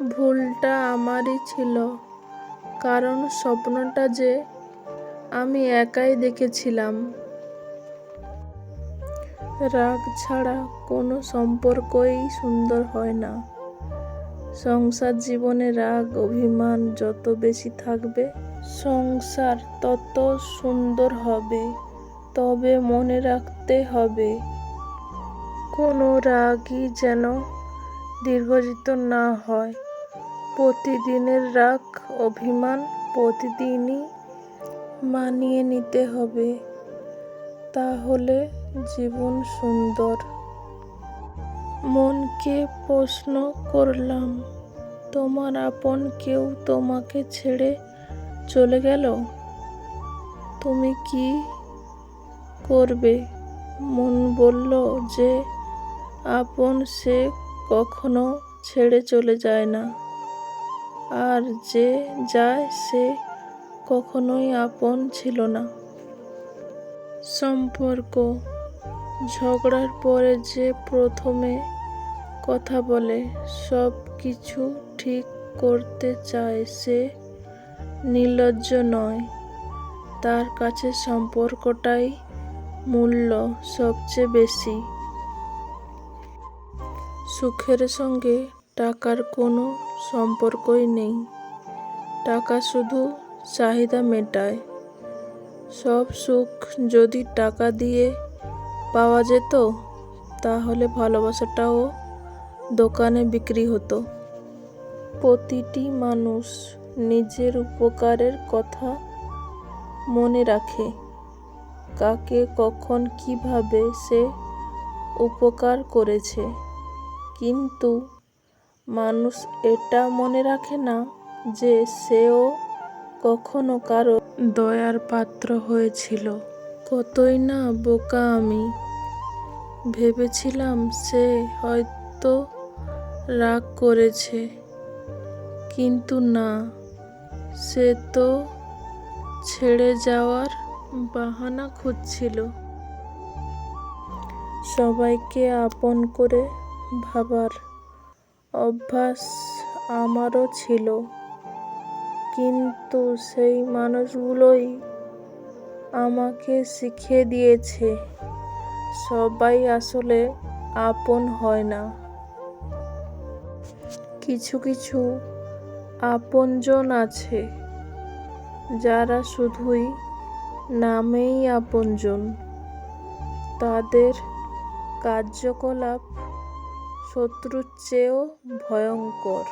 ভুলটা আমারই ছিল। কারণ স্বপ্নটা যে আমি একাই দেখেছিলাম। রাগ ছাড়া কোনো সম্পর্কই সুন্দর হয় না। সংসার জীবনে রাগ, অভিমান যত বেশি থাকবে, সংসার তত সুন্দর হবে, তবে মনে রাখতে হবে, কোনো রাগই যেন দীর্ঘজিত না হয়। প্রতিদিনের রাগ, অভিমান প্রতিদিনই মানিয়ে নিতে হবে। তাহলে জীবন সুন্দর। মনকে প্রশ্ন করলাম, তোমার আপন কেউ তোমাকে ছেড়ে চলে গেল? তুমি কি করবে? মন বলল যে, আপন সে কখনো ছেড়ে চলে যায় না। আর যে যায় সে কখনোই আপন ছিল না। সম্পর্ক ঝগড়ার পরে যে প্রথমে কথা বলে, সব কিছু ঠিক করতে চায় সে নির্লজ্জ নয়। তার কাছে সম্পর্কটাই মূল্য সবচেয়ে বেশি। সুখের সঙ্গে টাকার কোনো সম্পর্কই নেই। টাকা শুধু চাহিদা মেটায়। সব সুখ যদি টাকা দিয়ে পাওয়া যেত, তাহলে ভালোবাসাটাও দোকানে বিক্রি হতো। প্রতিটি মানুষ নিজের উপকারের কথা মনে রাখে। কাকে কখন কীভাবে সে উপকার করেছে। কিন্তু মানুষ এটা মনে রাখে না যে সেও কখনো কারও দয়ার পাত্র হয়েছিল। কতই না বোকা আমি। ভেবেছিলাম সে হয়তো রাগ করেছে, কিন্তু না, সে তো ছেড়ে যাওয়ার বাহানা খুঁজছিল। সবাইকে আপন করে ভাবার অভ্যাস আমারও ছিল। কিন্তু সেই মানুষগুলোই আমাকে শিখিয়ে দিয়েছে, সবাই আসলে আপন হয় না। কিছু কিছু আপনজন আছে, যারা শুধুই নামেই আপনজন। তাদের কার্যকলাপ শত্রুর চেয়েও ভয়ঙ্কর